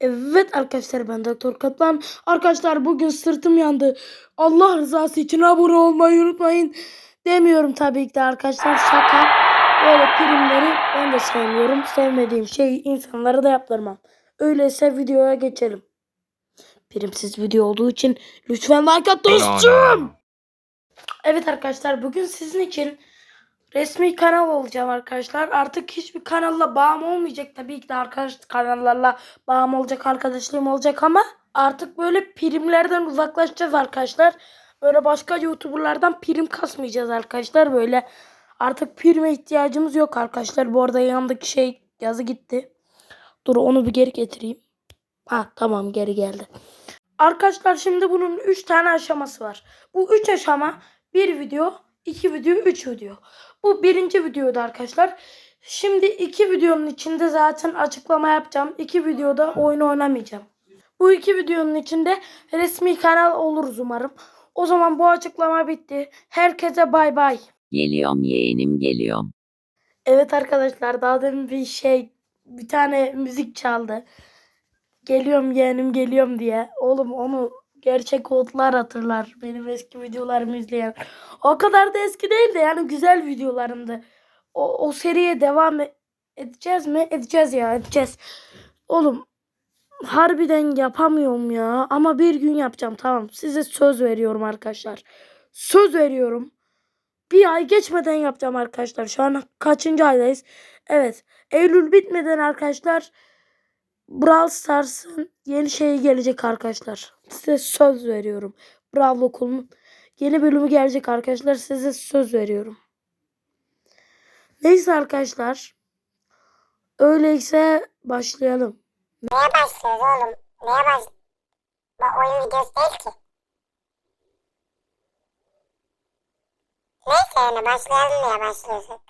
Evet arkadaşlar ben Doktor Kaplan. Arkadaşlar bugün sırtım yandı. Allah rızası için abone olmayı unutmayın. Demiyorum tabii ki de arkadaşlar şaka. Böyle primleri ben de sevmiyorum. Sevmediğim şey insanlara da yaptırmam. Öyleyse videoya geçelim. Primsiz video olduğu için lütfen like at dostum. Evet arkadaşlar bugün sizin için resmi kanal olacağım arkadaşlar. Artık hiçbir kanalla bağım olmayacak. Tabii ki de arkadaş kanallarla bağım olacak, arkadaşlığım olacak ama artık böyle primlerden uzaklaşacağız arkadaşlar. Böyle başka YouTuber'lardan prim kasmayacağız arkadaşlar. Böyle artık prime ihtiyacımız yok arkadaşlar. Bu arada yanındaki şey yazı gitti. Dur onu bir geri getireyim. Ha tamam geri geldi. Arkadaşlar şimdi bunun 3 tane aşaması var. Bu 3 aşama bir video, 2 video, 3 video. Bu birinci videoda arkadaşlar. Şimdi iki videonun içinde zaten açıklama yapacağım. İki videoda oyun oynamayacağım. Bu iki videonun içinde resmi kanal oluruz umarım. O zaman bu açıklama bitti. Herkese bay bay. Geliyorum yeğenim geliyorum. Evet arkadaşlar daha demin bir şey bir tane müzik çaldı. Geliyorum yeğenim geliyorum diye. Oğlum onu gerçek kodlar hatırlar. Benim eski videolarımı izleyen. O kadar da eski değil de yani güzel videolarımdı. O, o seriye devam e- edeceğiz mi? Edeceğiz ya edeceğiz. Oğlum harbiden yapamıyorum ya. Ama bir gün yapacağım tamam. Size söz veriyorum arkadaşlar. Söz veriyorum. Bir ay geçmeden yapacağım arkadaşlar. Şu an kaçıncı aydayız? Evet. Eylül bitmeden arkadaşlar Brawl Stars'ın yeni şeyi gelecek arkadaşlar. Size söz veriyorum. Brawl okulunun yeni bölümü gelecek arkadaşlar. Size söz veriyorum. Neyse arkadaşlar. Öyleyse başlayalım. Neye başlıyoruz oğlum? Neye baş... Bak oyun videosu değil ki. Neyse yani başlayalım neye başlıyorsak.